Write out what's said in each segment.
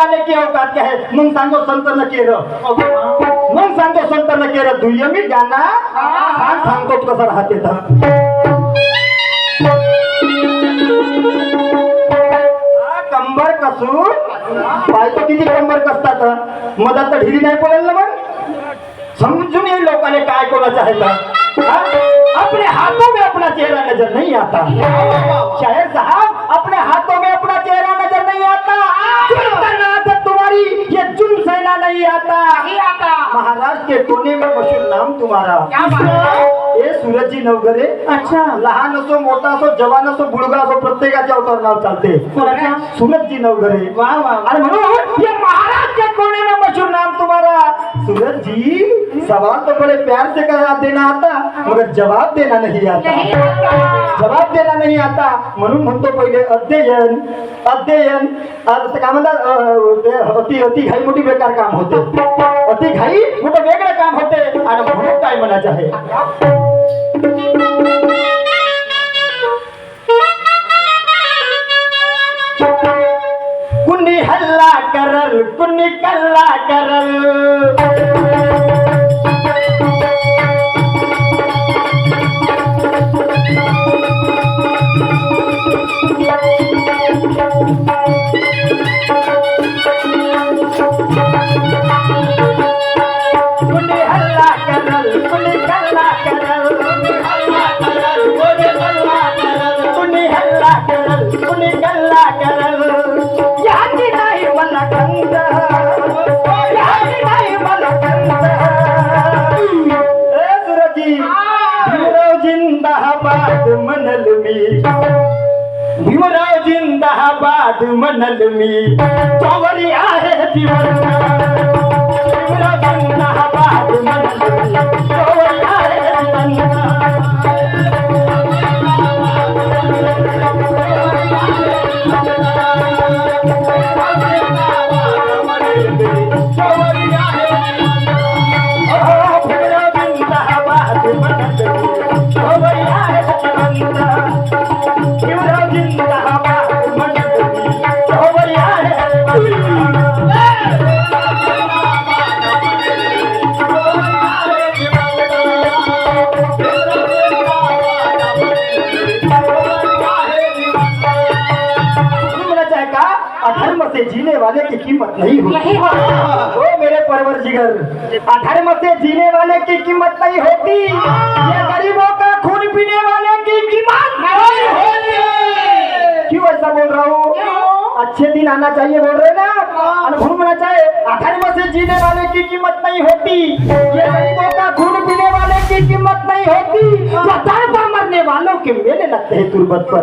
वाले के औकात क्या है मग सांगो संत न केलं. मग सांगतो संत न केलं. दुय्यमी गाना सांग सांगतो कसं राहते तर कंबर कसून पाहतो किती कंबर कसतात मधात तर ढिरी नाही पडेल ना मग? समझून ये लोगों ने काय कोणाचा है? आपले हाथों में अपना चेहरा नजर नहीं आता. बात है? सूरजजी नवगरे अच्छा लहान असो मोठा असो जवान असो बुडगा असो प्रत्येकाच्या अवतार नाव चालते? सूरजजी नवगरे. आणि म्हणून महाराज के कोने में मशहूर नाम तुम्हारा सूरज जी सवाल तो बड़े प्यार से कहा देना आता मगर जवाब देना नहीं आता. जवाब देना नाही आता. म्हणून म्हणतो पहिले अध्ययन अध्ययन. काय म्हणतात अति अति घाई मोठी बेकार काम होते. अति घाई मोठं वेगळं काम होते. आणि म्हणून काय म्हणायचं आहे? கல்லாக்கரல் குன்னி கல்லாக்கரல். जिंदाबाद म्हणल मी भीमराव जिंदाबाद म्हणल मी चौवरी आहे जीवन भीमराव जिंदाबाद म्हणल मी चौवरी आहे जीवन अधर्म से जीने वाले की कीमत नहीं होती। ओ मेरे परवर जिगर. अधर्म से जीने वाले की कीमत नहीं होती. ये गरीबों का खून पीने वाले की कीमत नहीं होती. अच्छे दिन आना चाहिए बोल रहे ना? अनुभव होना चाहिए। अधर्म से जीने वाले की कीमत नहीं होती। ये गरीबों का खून पीने वाले की कीमत नहीं होती। वतन पर मरने वालों के मेले लगते हैं तुरबत पर।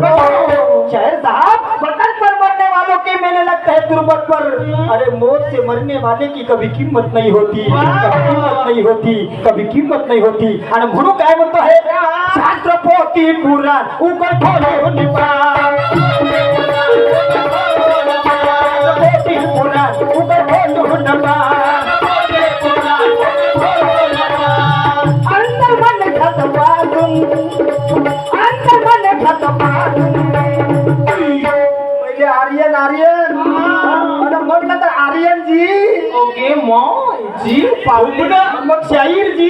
शहर साहब वतन पर मरने वालों के मेले लगते हैं तुरबत पर। अरे मौत से मरने वाले की कभी कीमत नहीं होती। कभी कीमत नहीं होती। कभी कीमत नहीं होती। आणि म्हणून काय म्हणतो आहे शास्त्र पोती पुराण उघड खोले निपाण जी। ओके जी मग शाहीर जी.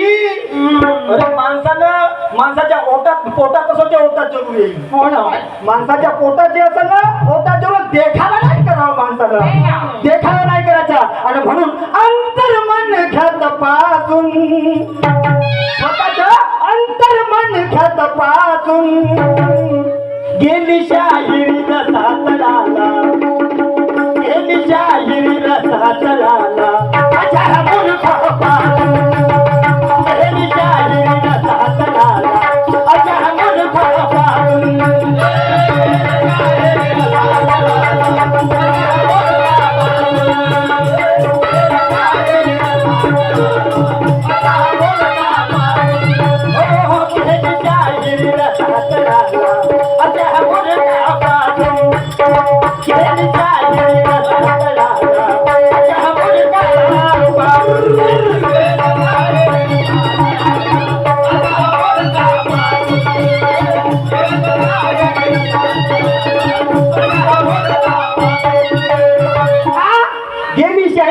अरे माणसानं माणसाच्या ओटात पोटात असं ते ओटात जरूर येईल? हो ना. माणसाच्या पोटात जे असेल ना पोटात जरूर देखावा नाही करावा माणसानं. देखावा नाही करायचा. आणि म्हणून अंतर मन घ्यात पासून स्वतःच अंतर मन घ्यात पासून गेली शाहिरी गेली اچرا لالا اچرا مولا پا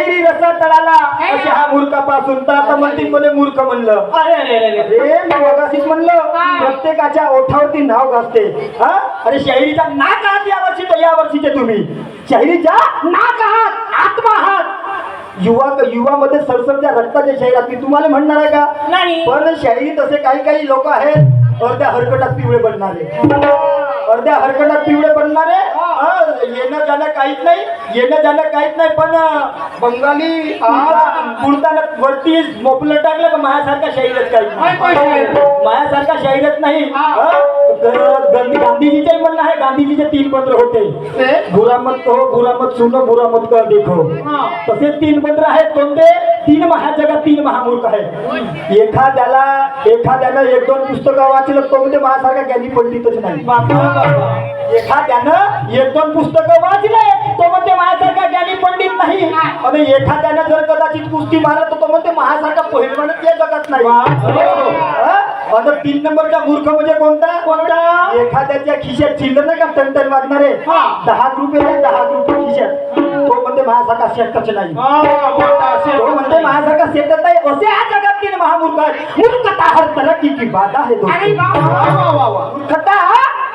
शाहिरी रसा तळाला. अशा हा मूर्खापासून तर आता म्हणतील मला मूर्ख म्हणलं. अरे अरे अरे अरे. अरे मी मगाशीच म्हणलं. प्रत्येकाच्या ओठावरती नाव गाजते हा? अरे शाहिरीचा नाक आहात या वर्षी तर या वर्षीचे तुम्ही. शाहिरीच्या नाक आहात आत्मा आहात युवा युवामध्ये सरसरच्या रक्ताच्या शाहिरात मी तुम्हाला म्हणणार आहे का? नाही. पण शाहिरीत असे काही काही लोक आहेत. अर्ध्या हरकटात पिवळे बनणारे. अर्ध्या हरकटात पिवळे बनणारे? येणं जाणं काहीच नाही येणं जाणं काहीच नाही पण बंगाली पुरताना वरती मोपलं टाकलं का माझ्यासारखा शाहीरच काही? माझ्यासारखा शाहीरच नाही. हा. हा? गांधी गांधीजीचे म्हणणं आहे गांधीजीचे तीन मंत्र होते ते? बुरा मत कहो बुरा मत सुनो बुरा मत कर देखो हा. तसे तीन मंत्र आहेत कोणते तीन महाजगात तीन महामूर्ख आहेत एखाद्याला एखाद्यानं एक दोन पुस्तकं वाचलं तो म्हणजे माझ्यासारखा ज्ञानी पंडितच नाही एखाद्यानं एक दोन पुस्तकं वाचले तो म्हणते माझ्यासारखा ज्ञानी पंडित नाही आणि एखाद्यानं जर कदाचित कुस्ती मारत तर तो म्हणते माझ्यासारखा पहिलवानच या जगात नाही हा? आणि तीन नंबरचा मूर्ख म्हणजे कोणता? कोणता? एखाद्याच्या खिशात चिल्लर नाही का? टनटन वाजणारे हा. दहा रुपये दहा रुपये खिशात. तो म्हणते माझ्यासारखा शेतच नाही. हा. तो म्हणते माझ्यासारखा शेतच नाही असे या जगात तीन महामूर्ख आहेत. मूर्खता हर तरक्की की बात आहे. मूर्खता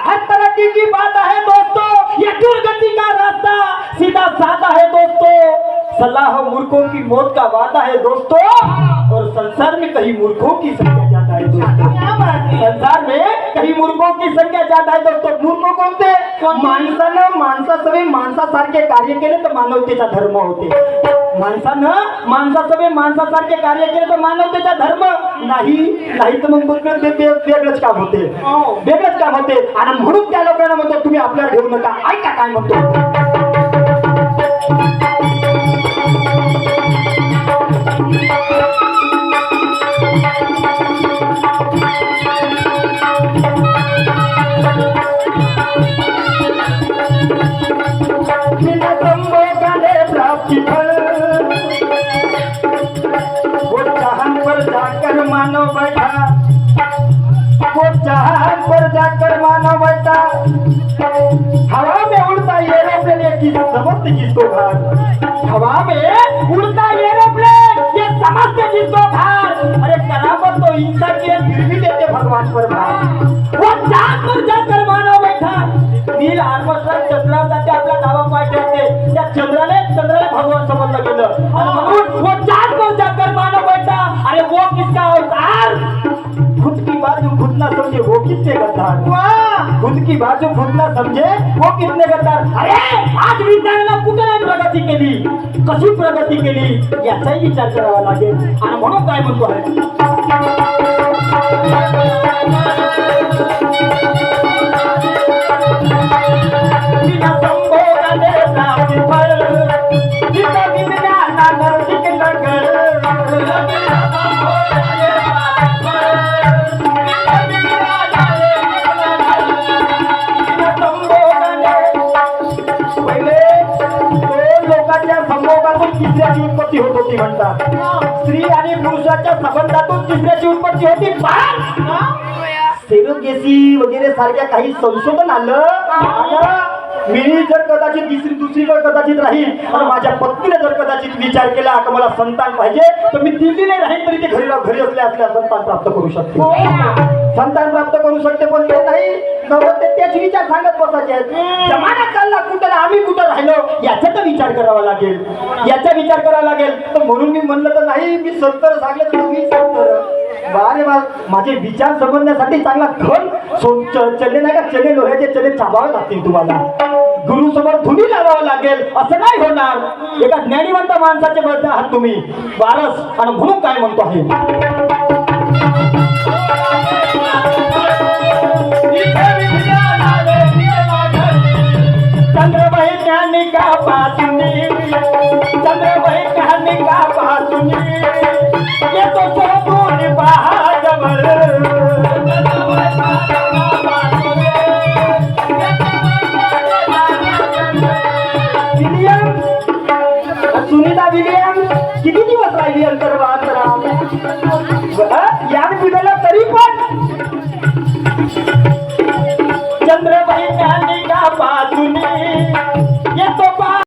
हर तरक्की की बात है दोस्तों. ये दुर्गति का रास्ता सीधा साधा है दोस्तों. सलाह मूर्खों की मौत का वादा है दोस्तों। और संसार में कहीं मूर्खों की संख्या ज्यादा है दोस्तों। है? संसार में काही मूर्खों की संख्या ज्यादा आहे दोस्तों। मूर्ख कोणते कोणते? माणसानं माणसासवे माणसासारखे कार्य केले तर मानवतेचा धर्म होते। माणसानं माणसासवे माणसासारखे कार्य केले तर मानवतेचा धर्म। नाही नाही तर मग वेगळं- वेगळं- वेगळंच काम होते। हो. वेगळंच काम होते। आणि म्हणून त्या लोकांना म्हणतो तुम्ही आपल्याला घेऊ नका. ऐका काय म्हणतो? हवा में उड़ता एरोप्लेन ये समस्त समझते किसको भार? हवा में उड़ता एरोप्लेन ये समझते किसको भार। अरे करामत तो इंसान की फिर भी देते भगवान पर भार। वो चांद पर जाकर मानव बैठा। नील आर्मस्ट्रॉंग चंद्रावर जाते आपल्या नावा पाय ठेवते त्या चंद्राला चंद्राला भगवान समजलं गेलं आणि म्हणून कितने गद्दार! खुद की बाजू खुद ना समजे वो कितने गद्दार अरे आज विज्ञानानं कुठे प्रगती केली कशी प्रगती केली याचाही विचार करावा लागेल आणि म्हणून काय म्हणतो आहे होत होती म्हणतात. स्त्री आणि पुरुषाच्या संबंधातून तिसऱ्याची उत्पत्ती होती. सेरोगेसी वगैरे सारख्या काही संशोधन आलं. मी जर कदाचित दुसरी दुसरीकडे कदाचित राहील आणि माझ्या पत्नीने जर कदाचित विचार केला का मला संतान पाहिजे तर मी दिल्लीला राहील तरी ते घरी घरी असल्या असल्या संतान प्राप्त करू शकते. संतान प्राप्त करू शकते पण ते नाही. त्याच विचार सांगत बसायचे जमाना चालला कुठं आम्ही कुठं राहिलो याचा तर विचार करावा लागेल. याचा विचार करावा लागेल. तर म्हणून मी म्हणलं तर नाही मी सत्तर सांगलं तर मी सत्तर. बारे बा माझे विचार समजण्यासाठी चांगला च- चले नाही का चले लोह्याचे चले चाबावे लागतील तुम्हाला. गुरु समोर धुनी लावावं लागेल असं नाही होणार. एका ज्ञानीवंत माणसाचे बद्दल आहात तुम्ही. वारस आणि म्हणून काय म्हणतो आहे?